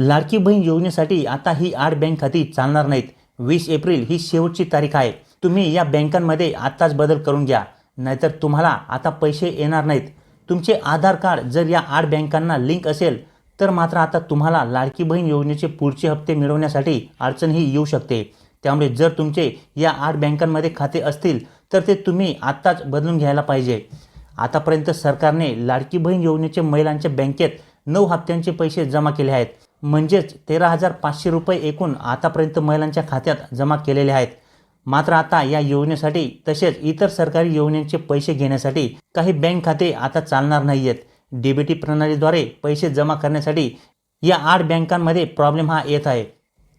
लाडकी बहीण योजनेसाठी आता ही आठ बँक खाती चालणार नाहीत. वीस एप्रिल ही शेवटची तारीख आहे. तुम्ही या बँकांमध्ये आत्ताच बदल करून घ्या. नाहीतर तुम्हाला आता पैसे येणार नाहीत. तुमचे आधार कार्ड जर या आठ बँकांना लिंक असेल तर मात्र आता तुम्हाला लाडकी बहीण योजनेचे पुढचे हप्ते मिळवण्यासाठी अडचणही येऊ शकते. त्यामुळे जर तुमचे या आठ बँकांमध्ये खाते असतील तर ते तुम्ही आत्ताच बदलून घ्यायला पाहिजे. आतापर्यंत सरकारने लाडकी बहीण योजनेचे महिलांच्या बँकेत नऊ हप्त्यांचे पैसे जमा केले आहेत. म्हणजेच तेरा हजार पाचशे रुपये एकूण आतापर्यंत महिलांच्या खात्यात जमा केलेले आहेत. मात्र आता या योजनेसाठी तसेच इतर सरकारी योजनेचे पैसे घेण्यासाठी काही बँक खाते आता चालणार नाही आहेत डीबीटी प्रणालीद्वारे पैसे जमा करण्यासाठी या आठ बँकांमध्ये प्रॉब्लेम हा येत आहे.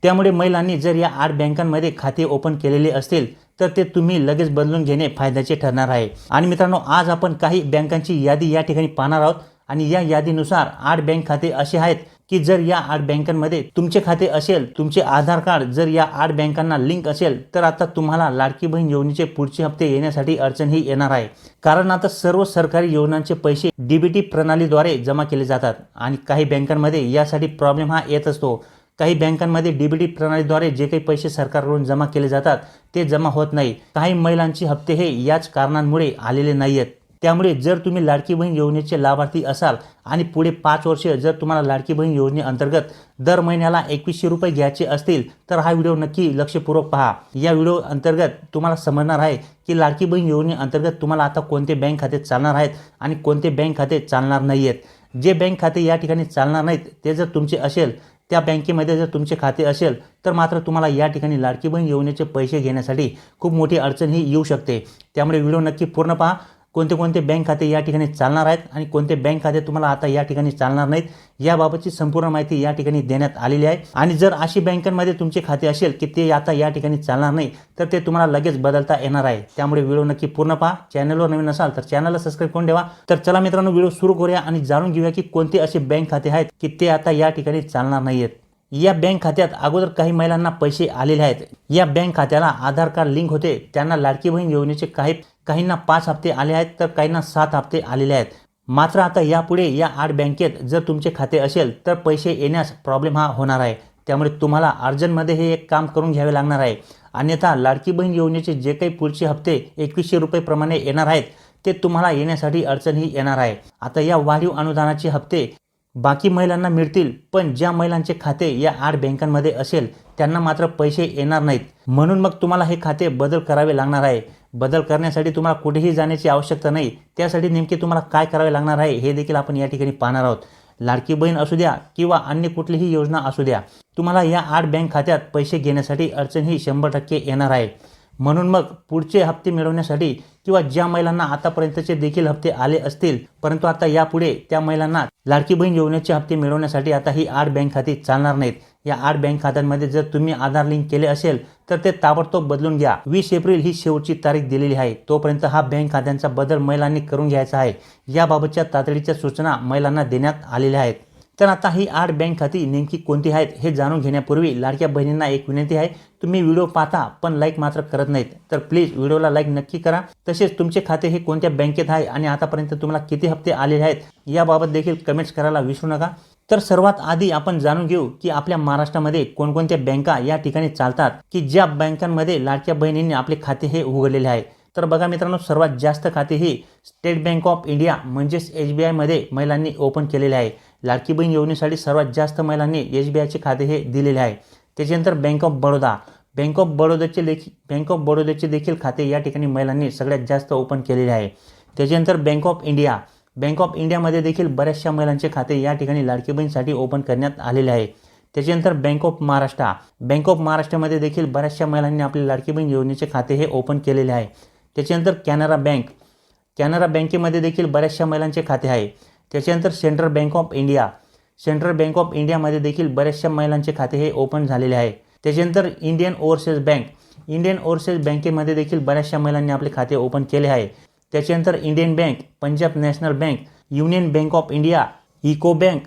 त्यामुळे महिलांनी जर या आठ बँकांमध्ये खाते ओपन केलेले असतील तर ते तुम्ही लगेच बदलून घेणे फायद्याचे ठरणार आहे. आणि मित्रांनो आज आपण काही बँकांची यादी या ठिकाणी पाहणार आहोत. आणि या यादीनुसार आठ बँक खाते असे आहेत की जर या आठ बँकांमध्ये तुमचे खाते असेल तुमचे आधार कार्ड जर या आठ बँकांना लिंक असेल तर आता तुम्हाला लाडकी बहीण योजनेचे पुढचे हप्ते येण्यासाठी अडचणही येणार आहे. कारण आता सर्व सरकारी योजनांचे पैसे डीबीटी प्रणालीद्वारे जमा केले जातात आणि काही बँकांमध्ये यासाठी प्रॉब्लेम हा येत असतो. काही बँकांमध्ये डीबीटी प्रणालीद्वारे जे काही पैसे सरकारकडून जमा केले जातात ते जमा होत नाही. काही महिलांचे हप्ते हे याच कारणांमुळे आलेले नाही आहेत त्यामुळे जर तुम्ही लाडकी बहीण योजनेचे लाभार्थी असाल आणि पुढे पाच वर्ष जर तुम्हाला लाडकी बहीण योजनेअंतर्गत दर महिन्याला एकवीसशे रुपये घ्यायचे असतील तर हा व्हिडिओ नक्की लक्षपूर्वक पहा. या व्हिडिओ अंतर्गत तुम्हाला समजणार आहे की लाडकी बहीण योजनेअंतर्गत तुम्हाला आता कोणते बँक खाते चालणार आहेत आणि कोणते बँक खाते चालणार नाही आहेत जे बँक खाते या ठिकाणी चालणार नाहीत ते जर तुमचे असेल त्या बँकेमध्ये जर तुमचे खाते असेल तर मात्र तुम्हाला या ठिकाणी लाडकी बहीण योजनेचे पैसे घेण्यासाठी खूप मोठी अडचण ही येऊ शकते. त्यामुळे व्हिडिओ नक्की पूर्ण पहा. कोणते कोणते बँक खाते या ठिकाणी चालणार आहेत आणि कोणते बँक खाते तुम्हाला आता या ठिकाणी चालणार नाहीत याबाबतची संपूर्ण माहिती या ठिकाणी देण्यात आलेली आहे. आणि जर अशी बँकांमध्ये तुमचे खाते असेल की ते आता या ठिकाणी चालणार नाही तर ते तुम्हाला लगेच बदलता येणार आहे. त्यामुळे व्हिडिओ नक्की पूर्ण पहा. चॅनलवर नवीन असाल तर चॅनलला सबस्क्राईब करून ठेवा. तर चला मित्रांनो व्हिडिओ सुरू करूया आणि जाणून घेऊया की कोणते असे बँक खाते आहेत की ते आता या ठिकाणी चालणार नाही आहेत या बँक खात्यात अगोदर काही महिलांना पैसे आलेले आहेत. या बँक खात्याला आधार कार्ड लिंक होते. त्यांना लाडकी बहीण योजनेचे काही काहींना पाच हप्ते आले आहेत तर काहींना सात हप्ते आलेले आहेत. मात्र आता यापुढे या आठ बँकेत जर तुमचे खाते असेल तर पैसे येण्यास प्रॉब्लेम हा होणार आहे. त्यामुळे तुम्हाला अर्जंटमध्ये हे एक काम करून घ्यावे लागणार आहे. अन्यथा लाडकी बहीण योजनेचे जे काही पुढचे हप्ते एकवीसशे रुपयेप्रमाणे येणार आहेत ते तुम्हाला येण्यासाठी अडचणही येणार आहे. आता या वाढीव अनुदानाचे हप्ते बाकी महिलांना मिळतील पण ज्या महिलांचे खाते या आठ बँकांमध्ये असेल त्यांना मात्र पैसे येणार नाहीत. म्हणून मग तुम्हाला हे खाते बदल करावे लागणार आहे. बदल करण्यासाठी तुम्हाला कुठेही जाण्याची आवश्यकता नाही. त्यासाठी नेमके तुम्हाला काय करावे लागणार आहे हे देखील आपण या ठिकाणी पाहणार आहोत. लाडकी बहीण असू द्या किंवा अन्य कुठलीही योजना असू द्या तुम्हाला या आठ बँक खात्यात पैसे घेण्यासाठी अडचण ही शंभर टक्के येणार आहे. म्हणून मग पुढचे हप्ते मिळवण्यासाठी किंवा ज्या महिलांना आतापर्यंतचे देखील हप्ते आले असतील परंतु आता यापुढे त्या महिलांना लाडकी बहीण योजनेचे हप्ते मिळवण्यासाठी आता ही आठ बँक खाती चालणार नाहीत. या आठ बँक खात्यांमध्ये जर तुम्ही आधार लिंक केले असेल तर ते ताबडतोब बदलून घ्या. वीस एप्रिल ही शेवटची तारीख दिलेली आहे. तोपर्यंत हा बँक खात्यांचा बदल महिलांनी करून घ्यायचा आहे. याबाबतच्या तातडीच्या सूचना महिलांना देण्यात आलेल्या आहेत. तर आता ही आठ बँक खाती नेमकी कोणती आहेत हे जाणून घेण्यापूर्वी लाडक्या बहिणींना एक विनंती आहे. तुम्ही व्हिडिओ पाहता पण लाईक मात्र करत नाहीत. तर प्लीज व्हिडिओला लाईक नक्की करा. तसेच तुमचे खाते हे कोणत्या बँकेत आहे आणि आतापर्यंत तुम्हाला किती हप्ते आलेले आहेत याबाबत देखील कमेंट्स करायला विसरू नका. तर सर्वात आधी आपण जाणून घेऊ की आपल्या महाराष्ट्रामध्ये कोणकोणत्या बँका या ठिकाणी चालतात की ज्या बँकांमध्ये लाडक्या बहिणींनी आपले खाते हे उघडलेले आहे. तर बघा मित्रांनो सर्वात जास्त खाते ही स्टेट बँक ऑफ इंडिया म्हणजेच एस बी आयमध्ये महिलांनी ओपन केलेले आहे. लाडकी बहीण योजनेसाठी सर्वात जास्त महिलांनी एस बी आयचे खाते हे दिलेले आहे. त्याच्यानंतर Bank of Baroda Bank of बडोदाचे देखील बँक ऑफ बडोदाचे देखील खाते या ठिकाणी महिलांनी सगळ्यात जास्त ओपन केलेले आहे. त्याच्यानंतर Bank of India Bank of इंडियामध्ये देखील बऱ्याचशा महिलांचे खाते या ठिकाणी लाडकी बहीणसाठी ओपन करण्यात आलेले आहे. त्याच्यानंतर Bank of Maharashtra Bank of महाराष्ट्रामध्ये देखील बऱ्याचशा महिलांनी आपले लाडकी बहीण योजनेचे खाते हे ओपन केलेले आहे. त्याच्यानंतर कॅनरा बँक कॅनरा बँकेमध्ये देखील बऱ्याचशा महिलांचे खाते आहे. त्याच्यानंतर Central Bank of India. Central Bank of इंडियामध्ये देखील बऱ्याचशा महिलांचे खाते हे ओपन झालेले आहे. त्याच्यानंतर Indian Overseas Bank. Indian Overseas बँकेमध्ये देखील बऱ्याचशा महिलांनी आपले खाते ओपन केले आहे. त्याच्यानंतर Indian Bank Punjab National Bank Union Bank of India Eco Bank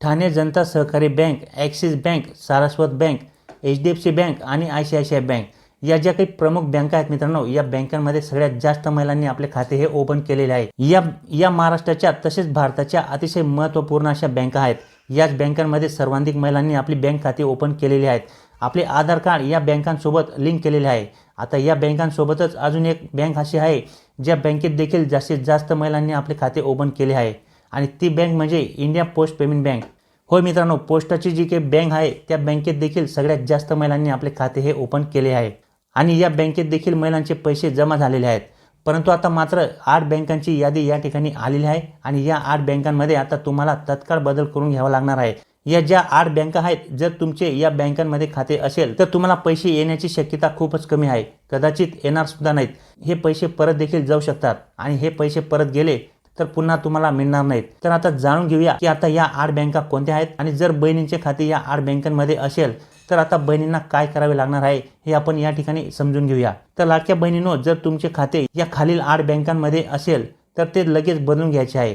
Thane Janata Sahakari Bank Axis Bank Saraswat Bank H D F C Bank आणि I C I C I Bank. या ज्या काही प्रमुख बँका आहेत मित्रांनो या बँकांमध्ये सगळ्यात जास्त महिलांनी आपले खाते हे ओपन केलेले आहे या या महाराष्ट्राच्या तसेच भारताच्या अतिशय महत्त्वपूर्ण अशा बँका आहेत. याच बँकांमध्ये सर्वाधिक महिलांनी आपली बँक खाते ओपन केलेली आहेत. आपले आधार कार्ड या बँकांसोबत लिंक केलेले आहे. आता या बँकांसोबतच अजून एक बँक अशी आहे ज्या बँकेत देखील जास्तीत जास्त महिलांनी आपले खाते ओपन केले आहे. आणि ती बँक म्हणजे इंडिया पोस्ट पेमेंट बँक. होय मित्रांनो पोस्टाची जी काही बँक आहे त्या बँकेत देखील सगळ्यात जास्त महिलांनी आपले खाते हे ओपन केले आहे. आणि या बँकेत देखील महिलांचे पैसे जमा झालेले आहेत. परंतु आता मात्र आठ बँकांची यादी या ठिकाणी आलेली आहे आणि या आठ बँकांमध्ये आता तुम्हाला तत्काळ बदल करून घ्यावा लागणार आहे. या ज्या आठ बँका आहेत जर तुमचे या बँकांमध्ये खाते असेल तर तुम्हाला पैसे येण्याची शक्यता खूपच कमी आहे. कदाचित येणार सुद्धा नाहीत. हे पैसे परत देखील जाऊ शकतात आणि हे पैसे परत गेले तर पुन्हा तुम्हाला मिळणार नाहीत. तर आता जाणून घेऊया की आता या आठ बँका कोणत्या आहेत आणि जर बहिणींचे खाते या आठ बँकांमध्ये असेल तर आता बहिणींना काय करावे लागणार आहे हे आपण या ठिकाणी समजून घेऊया. तर लाडक्या बहिणींनो जर तुमचे खाते या खालील आठ बँकांमध्ये असेल तर ते लगेच बदलून घ्यायचे आहे.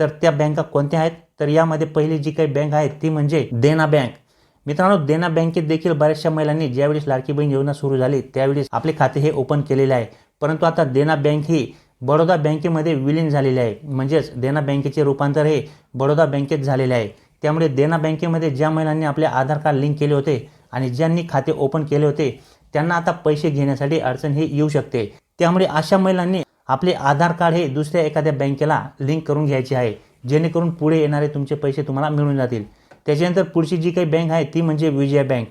तर त्या बँका कोणत्या आहेत? तर यामध्ये पहिली जी काही बँक आहे ती म्हणजे देना बँक. मित्रांनो देना बँकेत देखील बऱ्याचशा महिलांनी ज्यावेळेस लाडकी बहीण योजना सुरू झाली त्यावेळेस आपले खाते हे ओपन केलेले आहे. परंतु आता देना बँक ही बडोदा बँकेमध्ये विलीन झालेले आहे. म्हणजेच देना बँकेचे रूपांतर हे बडोदा बँकेत झालेले आहे. त्यामुळे देना बँकेमध्ये ज्या महिलांनी आपले आधार कार्ड लिंक केले होते आणि ज्यांनी खाते ओपन केले होते त्यांना आता पैसे घेण्यासाठी अडचण ही येऊ शकते. त्यामुळे अशा महिलांनी आपले आधार कार्ड हे दुसऱ्या एखाद्या बँकेला लिंक करून घ्यायचे आहे. जेणेकरून पुढे येणारे तुमचे पैसे तुम्हाला मिळून जातील. त्याच्यानंतर पुढची जी काही बँक आहे ती म्हणजे विजया बँक.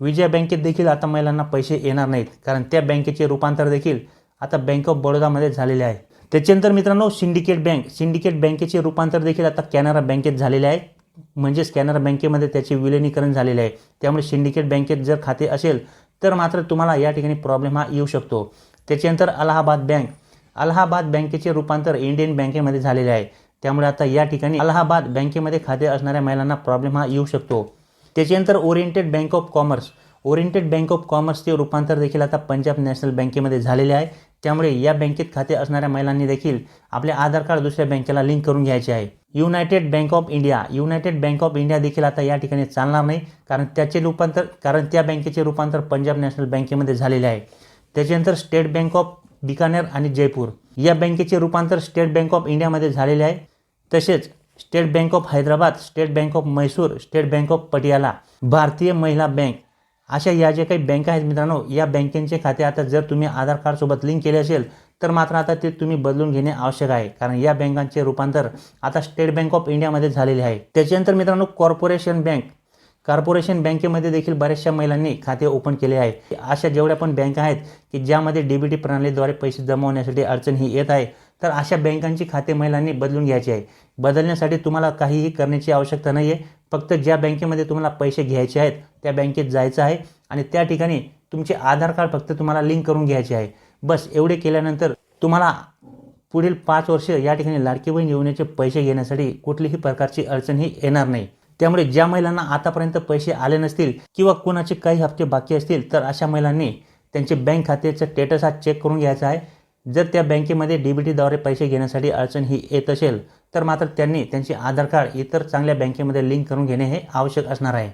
विजया बँकेत देखील आता महिलांना पैसे येणार नाहीत कारण त्या बँकेचे रूपांतर देखील आता बँक ऑफ बडोदामध्ये झालेले आहे. त्याच्यानंतर मित्रांनो सिंडिकेट बँक सिंडिकेट बँकेचे रूपांतर देखील आता कॅनरा बँकेत झालेले आहे. म्हणजेच कॅनरा बँकेमध्ये त्याचे विलिनीकरण झालेले आहे. त्यामुळे सिंडिकेट बँकेत जर खाते असेल तर मात्र तुम्हाला या ठिकाणी प्रॉब्लेम हा येऊ शकतो. त्याच्यानंतर अलाहाबाद बँक अलाहाबाद बँकेचे रूपांतर इंडियन बँकेमध्ये झालेले आहे. त्यामुळे आता या ठिकाणी अलाहाबाद बँकेमध्ये खाते असणाऱ्या महिलांना प्रॉब्लेम हा येऊ शकतो. त्याच्यानंतर Oriented Bank of Commerce Oriented Bank of कॉमर्सचे रूपांतर देखील आता पंजाब नॅशनल बँकेमध्ये झालेले आहे. त्यामुळे या बँकेत खाते असणाऱ्या महिलांनी देखील आपले आधार कार्ड दुसऱ्या बँकेला लिंक करून घ्यायचे आहे. United Bank of India United Bank of India देखील आता या ठिकाणी चालणार नाही कारण त्याचे रूपांतर कारण त्या बँकेचे रूपांतर पंजाब नॅशनल बँकेमध्ये झालेले आहे. त्याच्यानंतर स्टेट बँक ऑफ बिकानेर आणि जयपूर या बँकेचे रूपांतर स्टेट बँक ऑफ इंडियामध्ये झालेले आहे. तसेच State Bank of Hyderabad State Bank of Mysore State Bank of Patiala Bharatiya Mahila Bank अशा या ज्या काही बँका आहेत मित्रांनो या बँकेचे खाते आता जर तुम्ही आधार कार्डसोबत लिंक केले असेल तर मात्र आता ते तुम्ही बदलून घेणे आवश्यक आहे. कारण या बँकांचे रूपांतर आता स्टेट बँक ऑफ इंडियामध्ये झालेले आहे. त्याच्यानंतर मित्रांनो कॉर्पोरेशन बँक कॉर्पोरेशन बँकेमध्ये देखील बऱ्याचशा महिलांनी खाते ओपन केले आहे. अशा जेवढ्या पण बँका आहेत की ज्यामध्ये डीबीटी प्रणालीद्वारे पैसे जमवण्यासाठी अडचण ही येत आहे तर अशा बँकांची खाते महिलांनी बदलून घ्यायची आहे. बदलण्यासाठी तुम्हाला काहीही करण्याची आवश्यकता नाही आहे फक्त ज्या बँकेमध्ये तुम्हाला पैसे घ्यायचे आहेत त्या बँकेत जायचं आहे आणि त्या ठिकाणी तुमचे आधार कार्ड फक्त तुम्हाला लिंक करून घ्यायचे आहे. बस एवढे केल्यानंतर तुम्हाला पुढील पाच वर्ष या ठिकाणी लाडकी बहीण योजनेचे पैसे घेण्यासाठी कुठलीही प्रकारची अडचण ही येणार नाही. त्यामुळे ज्या महिलांना आतापर्यंत पैसे आले नसतील किंवा कोणाचे काही हप्ते बाकी असतील तर अशा महिलांनी त्यांचे बँक खात्याचं स्टेटस हा चेक करून घ्यायचा आहे. जर त्या बँकेमध्ये डी बी टीद्वारे पैसे घेण्यासाठी अडचण ही येत असेल तर मात्र त्यांनी त्यांचे आधार कार्ड इतर चांगल्या बँकेमध्ये लिंक करून घेणे हे आवश्यक असणार आहे.